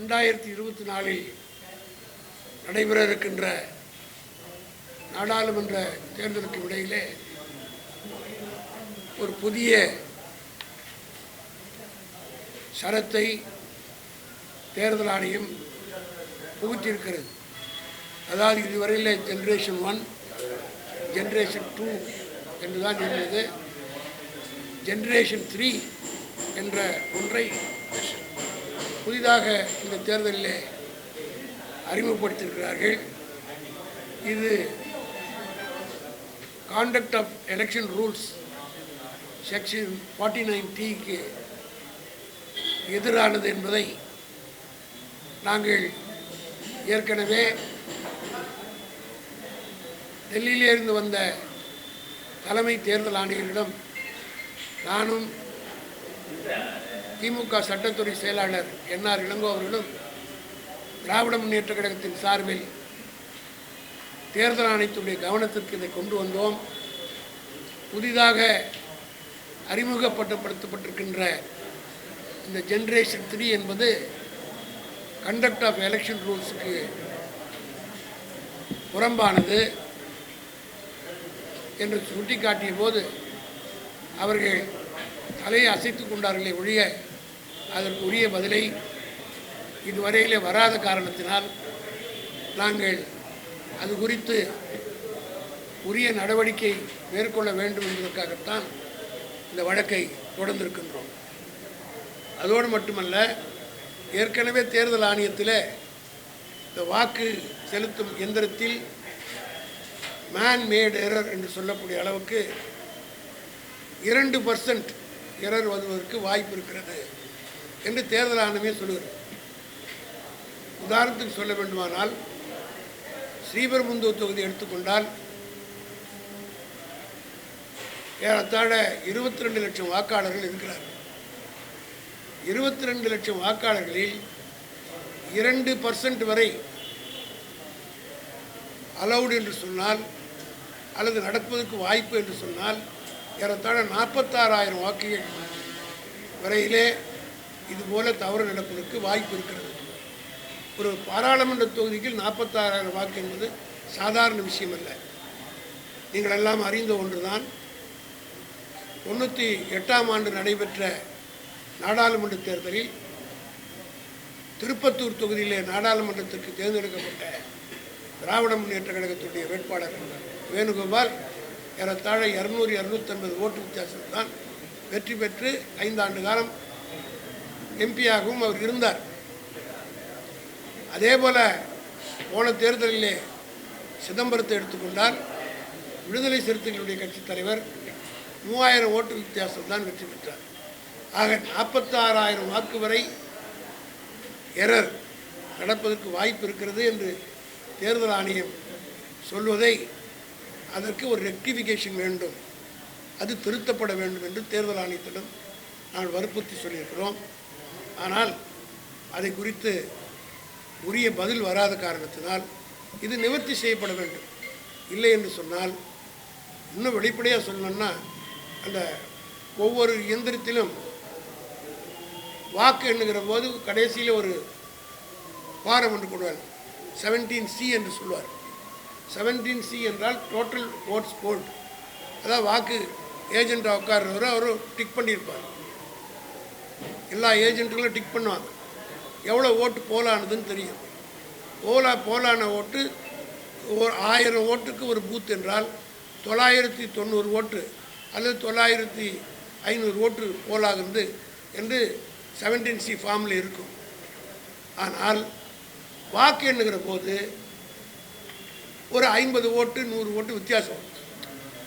ரெண்டாயிரத்தி இருபத்தி நாலில் நடைபெற இருக்கின்ற நாடாளுமன்ற தேர்தலுக்கு இடையிலே ஒரு புதிய சரத்தை தேர்தல் ஆணையம் புகுத்திருக்கிறது அதாவது இதுவரையில் ஜென்ரேஷன் ஒன் ஜென்ரேஷன் டூ என்றுதான் இருந்தது. ஜென்ரேஷன் த்ரீ என்ற ஒன்றை புதிதாக இந்த தேர்தலில் அறிமுகப்படுத்தியிருக்கிறார்கள். இது conduct of election rules section forty nine டிக்கு எதிரானது என்பதை நாங்கள் ஏற்கனவே டெல்லியிலிருந்து வந்த தலைமை தேர்தல் ஆணையரிடம் நானும் திமுக சட்டத்துறை செயலாளர் என்ஆர் இளங்கோ அவர்களும் திராவிட முன்னேற்ற கழகத்தின் சார்பில் தேர்தல் ஆணையத்துடைய கவனத்திற்கு இதை கொண்டு வந்தோம். புதிதாக அறிமுகப்படுத்தப்பட்டிருக்கின்ற இந்த ஜென்ரேஷன் த்ரீ என்பது கண்டக்ட் ஆஃப் எலெக்ஷன் ரூல்ஸுக்கு புறம்பானது என்று சுட்டிக்காட்டிய போது அவர்கள் தலையை அசைத்து கொண்டார்களே ஒழிய அதற்கு உரிய பதிலை இதுவரையிலே வராத காரணத்தினால் நாங்கள் அது குறித்து உரிய நடவடிக்கை மேற்கொள்ள வேண்டும் என்பதற்காகத்தான் இந்த வழக்கை தொடர்ந்திருக்கின்றோம். அதோடு மட்டுமல்ல ஏற்கனவே தேர்தல் ஆணையத்தில் இந்த வாக்கு செலுத்தும் எந்திரத்தில் மேன் மேட் எரர் என்று சொல்லக்கூடிய அளவுக்கு இரண்டு பர்சன்ட் எரர் வருவதற்கு வாய்ப்பு இருக்கிறது. என்று தேர்தல் ஆணையமே சொல்லுகிறது. உதாரணத்துக்கு சொல்ல வேண்டுமானால் ஸ்ரீபெரும்புந்தூர் தொகுதி எடுத்துக்கொண்டால் ஏறத்தாழ இருபத்தி ரெண்டு லட்சம் வாக்காளர்கள் இருக்கிறார்கள். இருபத்தி ரெண்டு லட்சம் வாக்காளர்களில் இரண்டு பர்சன்ட் வரை அலௌடு என்று சொன்னால் அல்லது நடப்பதற்கு வாய்ப்பு என்று சொன்னால் ஏறத்தாழ நாற்பத்தாறாயிரம் வாக்குகள் வரையிலே இதுபோல தவறு நடப்பதற்கு வாய்ப்பு இருக்கிறது. ஒரு பாராளுமன்ற தொகுதிக்கு நாற்பத்தாறாயிரம் வாக்கு என்பது சாதாரண விஷயம் அல்ல நீங்கள் எல்லாம் அறிந்த ஒன்றுதான். தொண்ணூற்றி எட்டாம் ஆண்டு நடைபெற்ற நாடாளுமன்ற தேர்தலில் திருப்பத்தூர் தொகுதியிலே நாடாளுமன்றத்திற்கு தேர்ந்தெடுக்கப்பட்ட திராவிட முன்னேற்ற கழகத்துடைய வேட்பாளர் வேணுகோபால் ஏறத்தாழ இரநூறு இரநூத்தம்பது ஓட்டு வித்தியாசம் தான் வெற்றி பெற்று ஐந்தாண்டு காலம் எம்பியாகவும் அவர் இருந்தார். அதே போல் போன தேர்தலிலே சிதம்பரத்தை எடுத்துக்கொண்டால் விடுதலை சிறுத்தைகளுடைய கட்சித் தலைவர் மூவாயிரம் ஓட்டு வித்தியாசம் தான் வெற்றி பெற்றார். ஆக நாற்பத்தாறாயிரம் வாக்கு வரை எரர் நடப்பதற்கு வாய்ப்பு இருக்கிறது என்று தேர்தல் ஆணையம் சொல்வதை அதற்கு ஒரு ரெக்டிஃபிகேஷன் வேண்டும். அது திருத்தப்பட வேண்டும் என்று தேர்தல் ஆணையத்திடம் நாங்கள் வற்புறுத்தி சொல்லியிருக்கிறோம். ஆனால் அதை குறித்து உரிய பதில் வராத காரணத்தினால் இது நிவர்த்தி செய்யப்பட வேண்டும். இல்லை என்று சொன்னால் இன்னும் வெளிப்படையாக சொல்லணும்னா அந்த ஒவ்வொரு இயந்திரத்திலும் வாக்கு எண்ணுகிற போது கடைசியில் ஒரு ஃபாரம் என்று கொடுவார் செவன்டீன் சி என்று சொல்லுவார் செவன்டீன் சி என்றால் டோட்டல் ஓட்ஸ் போல்ட் அதாவது வாக்கு ஏஜெண்ட்டாக உட்கார்றவர் அவர் டிக் பண்ணியிருப்பார். எல்லா ஏஜென்ட்டுகளும் டிக் பண்ணுவாங்க. எவ்வளோ ஓட்டு போலானதுன்னு தெரியும். போலா போலான ஓட்டு ஒரு ஆயிரம் ஓட்டுக்கு ஒரு பூத் என்றால் தொள்ளாயிரத்தி தொண்ணூறு ஓட்டு அல்லது தொள்ளாயிரத்தி ஐநூறு ஓட்டு போலாகிறது என்று செவன்டீன் சி ஃபார்மில் இருக்கும். ஆனால் வாக்கு எண்ணுகிற போது ஒரு ஐம்பது ஓட்டு நூறு ஓட்டு வித்தியாசம்.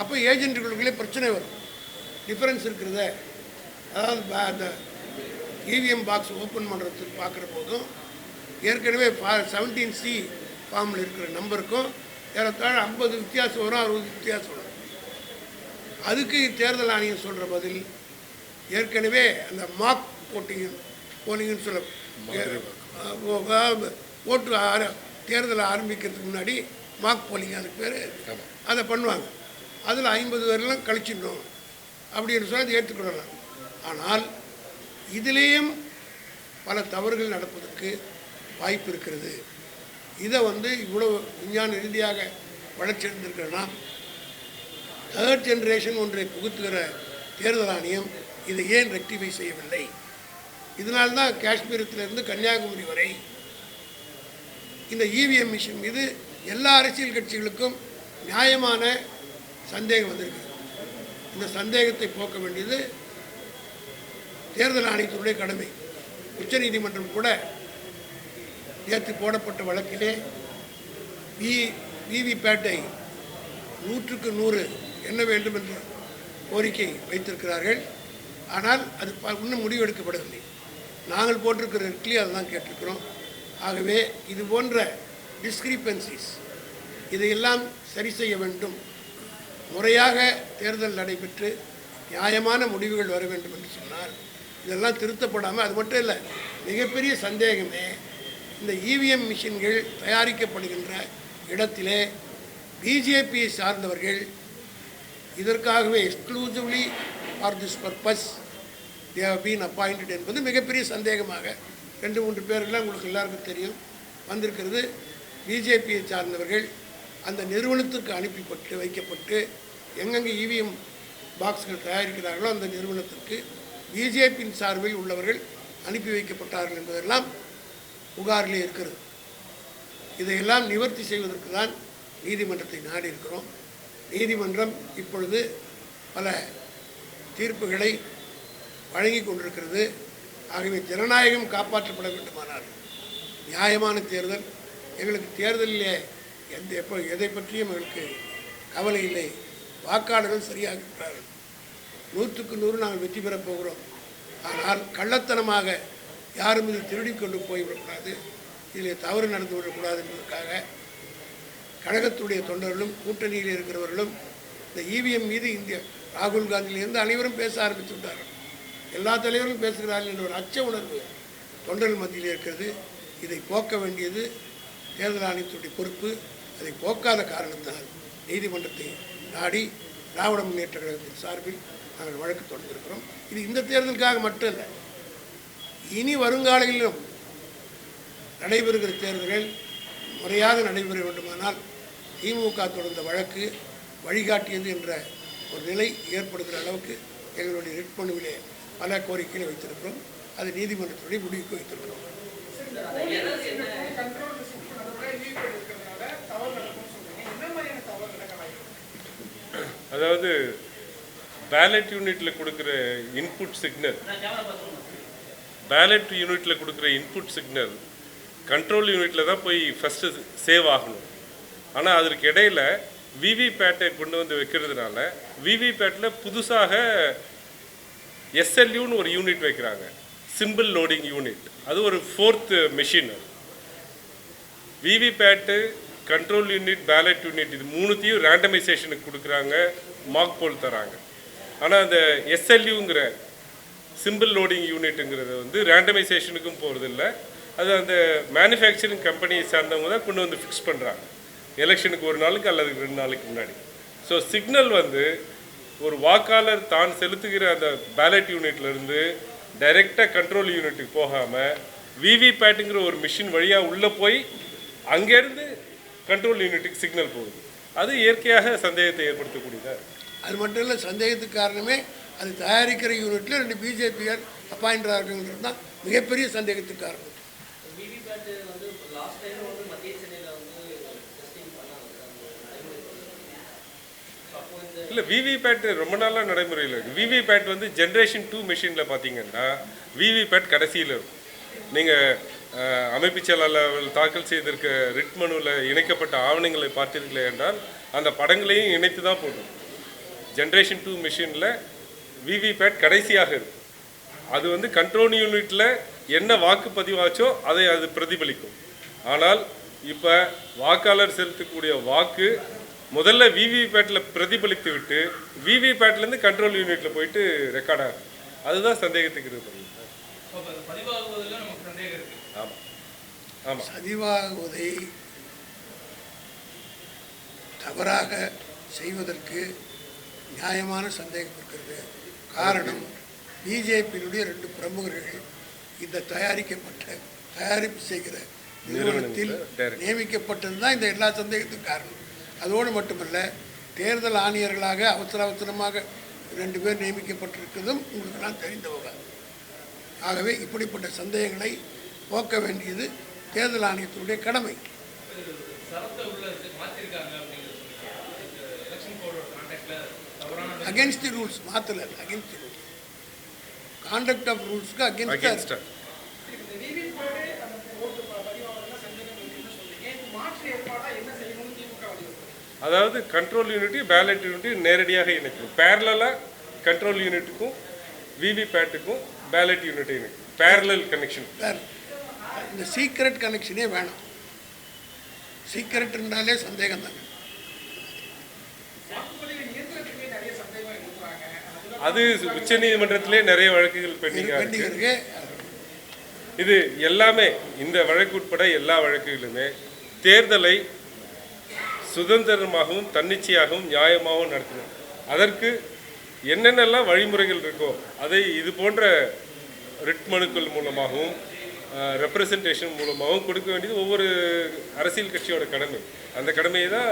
அப்போ ஏஜென்ட்டுகளுக்குள்ளே பிரச்சனை வரும். டிஃப்ரென்ஸ் இருக்கிறத அதாவது அந்த இவிஎம் பாக்ஸ் ஓப்பன் பண்ணுறதுக்கு பார்க்குற போதும் ஏற்கனவே பா செவன்டீன் சி ஃபார்மில் இருக்கிற நம்பருக்கும் ஏறத்தாழ ஐம்பது வித்தியாசம் வரும் அறுபது வித்தியாசம் வரும். அதுக்கு தேர்தல் ஆணையம் சொல்கிற பதில் ஏற்கனவே அந்த மாக் போட்டிங் போலிங்கன்னு சொல்ல ஓட்டு ஆர தேர்தல் ஆரம்பிக்கிறதுக்கு முன்னாடி மாக் போலிங் அதுக்கு பேர் அதை பண்ணுவாங்க. அதில் ஐம்பது பேர்லாம் கழிச்சிடணும். அப்படின்னு சொல்லி அதை ஏற்றுக்கொள்ளலாம் ஆனால் இதிலேயும் பல தவறுகள் நடப்பதற்கு வாய்ப்பு இருக்கிறது. இதை வந்து இவ்வளவு விஞ்ஞான ரீதியாக வளர்ச்சியடைந்திருக்கிற நாம் தேர்ட் ஜென்ரேஷன் ஒன்றை புகுத்துகிற தேர்தல் ஆணையம் இதை ஏன் ரெக்டிஃபை செய்யவில்லை? இதனால்தான் காஷ்மீரத்திலிருந்து கன்னியாகுமரி வரை இந்த இவிஎம் மிஷின் மீது எல்லா அரசியல் கட்சிகளுக்கும் நியாயமான சந்தேகம் வந்திருக்கு இந்த சந்தேகத்தை போக்க வேண்டியது தேர்தல் ஆணையத்தினுடைய கடமை. உச்சநீதிமன்றம் கூட நேற்று போடப்பட்ட வழக்கிலே வி விவிபேட்டை நூற்றுக்கு நூறு என்ன வேண்டும் என்ற கோரிக்கை வைத்திருக்கிறார்கள். ஆனால் அது ப- இன்னும் முடிவெடுக்கப்படவில்லை. நாங்கள் போட்டிருக்கிற இட்லி அதை தான் கேட்டிருக்கிறோம். ஆகவே இது போன்ற டிஸ்கிரிப்பன்சிஸ் இதையெல்லாம் சரி செய்ய வேண்டும். முறையாக தேர்தல் நடைபெற்று நியாயமான முடிவுகள் வர வேண்டும் என்று சொன்னால் இதெல்லாம் திருத்தப்படாமல் அது மட்டும் இல்லை மிகப்பெரிய சந்தேகமே இந்த இவிஎம் மிஷின்கள் தயாரிக்கப்படுகின்ற இடத்திலே பிஜேபியை சார்ந்தவர்கள் இதற்காகவே exclusively for this purpose they have been appointed என்பது மிகப்பெரிய சந்தேகமாக ரெண்டு மூன்று பேர்லாம் உங்களுக்கு எல்லாருக்கும் தெரியும். வந்திருக்கிறது பிஜேபியை சார்ந்தவர்கள் அந்த நிறுவனத்துக்கு அனுப்பிப்பட்டு வைக்கப்பட்டு எங்கெங்கே இவிஎம் பாக்ஸ்கள் தயாரிக்கிறார்களோ அந்த நிறுவனத்திற்கு பிஜேபியின் சார்பில் உள்ளவர்கள் அனுப்பி வைக்கப்பட்டார்கள் என்பதெல்லாம் புகாரிலே இருக்கிறது. இதையெல்லாம் நிவர்த்தி செய்வதற்கு தான் நீதிமன்றத்தை நாடி இருக்கிறோம் நீதிமன்றம் இப்பொழுது பல தீர்ப்புகளை வழங்கி கொண்டிருக்கிறது. ஆகவே ஜனநாயகம் காப்பாற்றப்பட வேண்டுமானால் நியாயமான தேர்தல் எங்களுக்கு தேர்தலிலே எந்த எப்போ எதை பற்றியும் எங்களுக்கு கவலை இல்லை. வாக்காளர்கள் சரியாக இருக்கிறார்கள். நூற்றுக்கு நூறு நாங்கள் வெற்றி பெறப் போகிறோம். ஆனால் கள்ளத்தனமாக யாரும் இது திருடி கொண்டு போய்விடக்கூடாது. இதில் தவறு நடந்து விடக்கூடாது என்பதற்காக கழகத்துடைய தொண்டர்களும் கூட்டணியில் இருக்கிறவர்களும் இந்த இவிஎம் மீது இந்திய ராகுல் காந்தியிலிருந்து அனைவரும் பேச ஆரம்பித்து விட்டார்கள். எல்லா தலைவர்களும் பேசுகிறார்கள் என்ற ஒரு அச்ச உணர்வு தொண்டர்கள் மத்தியில் இருக்கிறது. இதை போக்க வேண்டியது தேர்தல் ஆணையத்துடைய பொறுப்பு. அதை போக்காத காரணத்தால் நீதிமன்றத்தை நாடி திராவிட முன்னேற்ற கழகத்தின் சார்பில் நாங்கள் வழக்கு தொடர்ந்திருக்கிறோம் இது இந்த தேர்தலுக்காக மட்டும் இல்லை இனி வருங்காலங்களிலும் நடைபெறுகிற தேர்தல்கள் முறையாக நடைபெற வேண்டுமானால் திமுக தொடர்ந்த வழக்கு வழிகாட்டியது என்ற ஒரு நிலை ஏற்படுகிற அளவுக்கு எங்களுடைய ரிட் மனுவிலே பல கோரிக்கைகளை வைத்திருக்கிறோம். அது நீதிமன்றத்துடைய முடிவுக்கு வைத்திருக்கிறோம். அதாவது பேலட் யூனிட்ல கொடுக்குற இன்புட் சிக்னல் பேலட் யூனிட்ல கொடுக்குற இன்புட் சிக்னல் கண்ட்ரோல் யூனிட்ல தான் போய் ஃபஸ்ட்டு சேவ் ஆகணும். ஆனால் அதற்கு இடையில விவி பேட்டை கொண்டு வந்து வைக்கிறதுனால விவி பேட்டில் புதுசாக எஸ்எல்யூன்னு ஒரு யூனிட் வைக்கிறாங்க. சிம்பிள் லோடிங் யூனிட் அது ஒரு fourth machine VVPAT control unit ballot unit இது மூணுத்தையும் ரேண்டமைசேஷனுக்கு கொடுக்குறாங்க மார்க் போல் தராங்க. ஆனால் அந்த எஸ்எல்யூங்கிற சிம்பிள் லோடிங் யூனிட்டுங்கிறது வந்து ரேண்டமைசேஷனுக்கும் போகிறதில்ல அது அந்த மேனுஃபேக்சரிங் கம்பெனியை சார்ந்தவங்க தான் கொண்டு வந்து ஃபிக்ஸ் பண்ணுறாங்க எலெக்ஷனுக்கு ஒரு நாளுக்கு அல்லது ரெண்டு நாளைக்கு முன்னாடி. ஸோ சிக்னல் வந்து ஒரு வாக்காளர் தான் செலுத்துகிற அந்த பேலட் யூனிட்லேருந்து டைரெக்டாக கண்ட்ரோல் யூனிட்டுக்கு போகாமல் விவிபேட்டுங்கிற ஒரு மிஷின் வழியாக உள்ளே போய் அங்கேருந்து கண்ட்ரோல் யூனிட்டுக்கு சிக்னல் போகுது. அது இயற்கையாக சந்தேகத்தை ஏற்படுத்தக்கூடியதாக. அது மட்டும் இல்லை சந்தேகத்துக்கு காரணமே அது தயாரிக்கிற யூனிட்டில் ரெண்டு பிஜேபியர் அப்பாயிண்டராக இருக்குங்கிறது தான் மிகப்பெரிய சந்தேகத்துக்கு காரணம். இல்லை விவிபேட் ரொம்ப நாளாக நடைமுறையில் இருக்குது விவிபேட் வந்து ஜென்ரேஷன் டூ மிஷினில் பார்த்தீங்கன்னா விவிபேட் கடைசியில் இருக்கும். நீங்கள் அமைப்பு செயலாளர் தாக்கல் செய்திருக்க ரிட் மனுவில் இணைக்கப்பட்ட ஆவணங்களை பார்த்தீர்களே என்றால் அந்த படங்களையும் இணைத்து தான் போடும் ஜென்ரேஷன் டூ மிஷினில் விவிபேட் கடைசியாக இருக்கும். அது வந்து கண்ட்ரோல் யூனிட்டில் என்ன வாக்கு பதிவாச்சோ அதை அது பிரதிபலிக்கும். ஆனால் இப்போ வாக்காளர் செலுத்தக்கூடிய வாக்கு முதல்ல விவிபேட்டில் பிரதிபலித்து விட்டு விவிபேட்லேருந்து கண்ட்ரோல் யூனிட்டில் போயிட்டு ரெக்கார்ட் ஆகும். அதுதான் சந்தேகத்துக்கு இருக்குது பதிவாகுவதில் நமக்கு சந்தேகம் இருக்கு ஆமாம் ஆமாம் பதிவாகுவதை தவறாக செய்வதற்கு நியாயமான சந்தேகம் இருக்கிறது. காரணம் பிஜேபியினுடைய ரெண்டு பிரமுகர்கள் இந்த தயாரிக்கப்பட்ட தயாரிப்பு செய்கிற நிறுவனத்தில். நியமிக்கப்பட்டது தான் இந்த எல்லா சந்தேகத்துக்கும் காரணம். அதோடு மட்டுமல்ல தேர்தல் ஆணையர்களாக அவசர அவசரமாக ரெண்டு பேர் நியமிக்கப்பட்டிருக்கிறதும் உங்களுக்கெல்லாம் தெரிந்த விவகாரம் ஆகவே இப்படிப்பட்ட சந்தேகங்களை போக்க வேண்டியது தேர்தல் ஆணையத்தினுடைய கடமை. Against the rules மாற்றல against the rules conduct of ரூல்ஸ்க்கு against அதாவது கண்ட்ரோல் யூனிட்டி பேலட் யூனிட்டி நேரடியாக இணைக்கும். பேரலாக கண்ட்ரோல் யூனிட்டுக்கும் விவிபேட்டுக்கும் பேலட் யூனிட்டி இணைக்கும். பேரலல் கனெக்ஷன் இந்த சீக்ரெட் கனெக்ஷனே வேணாம். சீக்ரெட் இருந்தாலே சந்தேகம் தாங்க அது உச்சநீதிமன்றத்திலே நிறைய வழக்குகள் பெண்டிங் இருக்கு. இது எல்லாமே இந்த வழக்கு உட்பட எல்லா வழக்குகளுமே தேர்தலை சுதந்திரமாகவும் தன்னிச்சையாகவும் நியாயமாகவும் நடத்தணும் அதற்கு என்னென்னலாம் வழிமுறைகள் இருக்கோ அதை இது போன்ற ரிட் மனுக்கள் மூலமாகவும் ரெப்ரசன்டேஷன் மூலமாகவும் கொடுக்க வேண்டியது ஒவ்வொரு அரசியல் கட்சியோட கடமை அந்த கடமையை தான்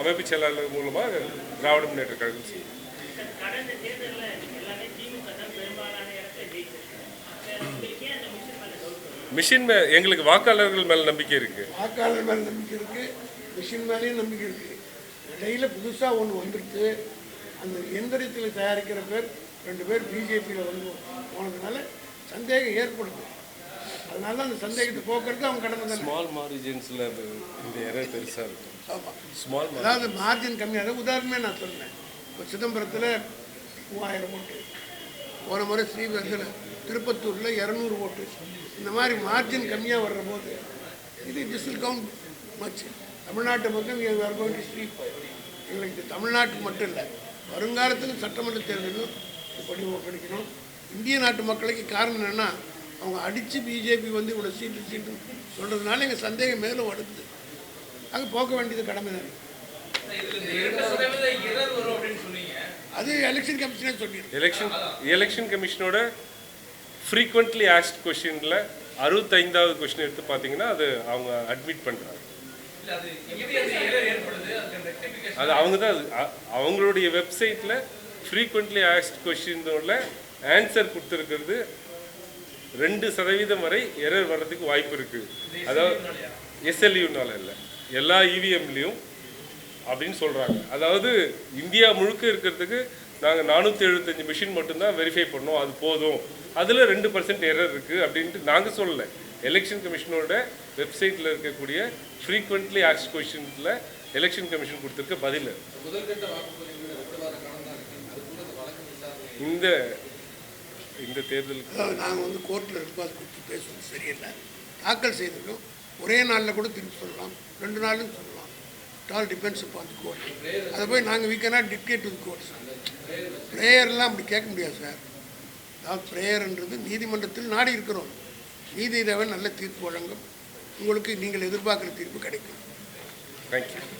அமைப்பு செயலாளர் மூலமாக திராவிட முன்னேற்ற கழகம் செய்யும். மிஷன் மே எங்களுக்கு வாக்காளர்கள் மேல் நம்பிக்கை இருக்குது வாக்காளர் மேலே நம்பிக்கை இருக்கு மிஷின் மேலேயும் நம்பிக்கை இருக்கு. இடையில புதுசாக ஒன்று வந்துருக்கு அந்த எந்திரத்தில் தயாரிக்கிற பேர் ரெண்டு பேர் பிஜேபியில் வந்து போனதுனால சந்தேகம் ஏற்படுது. அதனால தான் அந்த சந்தேகத்தை போக்குறதுக்கு அவங்க கடமை தானே. ஸ்மால் மார்ஜின்ஸில் இந்த எரர் பெருசாக இருக்கும். ஸ்மால் அதாவது மார்ஜின் கம்மியாக உதாரணமே நான் சொல்றேன். இப்போ சிதம்பரத்தில் மூவாயிரம் ஓட்டு. போன முறை ஸ்ரீவர்தில் திருப்பத்தூரில் இரநூறு ஓட்டு. இந்த மாதிரி மார்ஜின் கம்மியாக வர்ற போது இது திஸ் வில் கவுண்ட் மச் தமிழ்நாட்டு பக்கம் கோயிங் ஸ்ரீ எங்களுக்கு இது தமிழ்நாட்டுக்கு மட்டும் இல்லை. வருங்காலத்தில் சட்டமன்ற தேர்தலும் இப்படி கிடைக்கணும் இந்திய நாட்டு மக்களுக்கு காரணம் என்னென்னா அவங்க அடித்து பிஜேபி வந்து இவ்வளோ சீட்டு சீட்டு சொல்கிறதுனால எங்கள் சந்தேகம் மேலும் அடுத்து. அங்கே போக்க வேண்டியது கடமை தானே. அது எலெக்ஷன் கமிஷனே சொல்லிடுது எலெக்ஷன் எலெக்ஷன் கமிஷனோட ஃப்ரீக்வெண்ட்லி ஆஸ்ட் கொஷினில் அறுபத்தைந்தாவது கொஷின் எடுத்து பார்த்தீங்கன்னா அது அவங்க அட்மிட் பண்ணுறாங்க அது அவங்க தான் அது அவங்களுடைய வெப்சைட்டில் ஃப்ரீக்வெண்ட்லி ஆஸ்ட் கொஷினோட ஆன்சர் கொடுத்துருக்கிறது ரெண்டு சதவீதம் வரை எரர் வர்றதுக்கு வாய்ப்பு இருக்குது அதாவது எஸ்எல்யூனால இல்லை. எல்லா இவிஎம்லேயும் அப்படின்னு சொல்கிறாங்க அதாவது இந்தியா முழுக்க இருக்கிறதுக்கு நாங்கள் நானூற்றி எழுபத்தஞ்சு மிஷின் மட்டும்தான் வெரிஃபை பண்ணோம். அது போதும். அதில் ரெண்டு பர்சன்ட் எரர் இருக்குது அப்படின்ட்டு நாங்கள் சொல்லலை. எலெக்ஷன் கமிஷனோட வெப்சைட்டில் இருக்கக்கூடிய ஃப்ரீக்வெண்ட்லி ஆஸ்ட் கொஷின்ஸில் எலெக்ஷன் கமிஷன் கொடுத்துருக்க பதில். இந்த இந்த தேர்தலுக்கு. நாங்கள் வந்து கோர்ட்டில் இருக்கும் அது குறித்து பேசுவது சரியில்லை. தாக்கல் செய்திருக்கோம் ஒரே நாளில் கூட திருப்பி சொல்லலாம். ரெண்டு நாளும் சொல்லலாம். It all depends upon the court அதை போய் நாங்கள் we cannot dictate to the court ப்ரேயர்லாம் அப்படி கேட்க முடியாது சார் அதாவது ப்ரேயர்ன்றது நீதிமன்றத்தில் நாடி இருக்கிறோம். நீதி இறைவன் நல்ல தீர்ப்பு வழங்கும். உங்களுக்கு நீங்கள் எதிர்பார்க்குற தீர்ப்பு கிடைக்கும். தேங்க்யூ